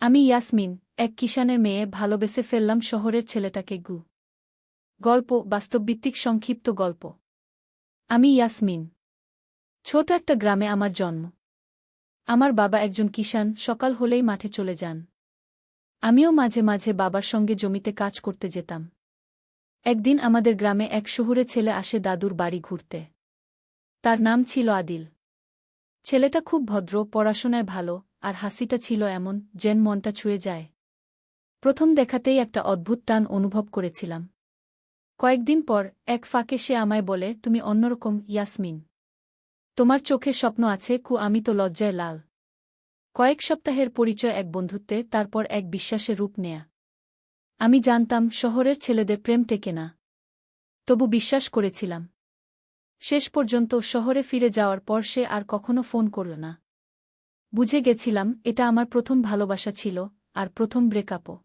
আমি ইয়াসমিন, এক কিষানের মেয়ে, ভালোবেসে ফেললাম শহরের ছেলেটাকে গু। গল্প, বাস্তবভিত্তিক সংক্ষিপ্ত গল্প। আমি ইয়াসমিন। ছোট একটা গ্রামে আমার জন্ম। আমার বাবা একজন কিষান সকাল হলেই মাঠে চলে যান। আমিও মাঝে মাঝে বাবার সঙ্গে জমিতে কাজ করতে যেতাম। একদিন আমাদের গ্রামে এক শহুরে ছেলে আসে দাদুর বাড়ি ঘুরতে। তার নাম ছিল আদিল। ছেলেটা খুব ভদ্র, পড়াশোনায় ভালো আর হাসিটা ছিল এমন যেন মনটা ছুঁয়ে যায়। প্রথম দেখাতেই একটা অদ্ভুত টান অনুভব করেছিলাম। কয়েকদিন পর এক ফাঁকে সে আমায় বলে, তুমি অন্যরকম, ইয়াসমিন। তোমার চোখে স্বপ্ন আছে, কু, আমি তো লজ্জায় লাল। কয়েক সপ্তাহের পরিচয় এক বন্ধুত্বে, তারপর এক বিশ্বাসে রূপ নেয়া। আমি জানতাম, শহরের ছেলেদের প্রেম টেকে না। তবু বিশ্বাস করেছিলাম। শেষ পর্যন্ত শহরে ফিরে যাওয়ার পর সে আর কখনো ফোন করল না। বুঝে গেছিলাম এটা আমার প্রথম ভালোবাসা ছিল আর প্রথম ব্রেকআপও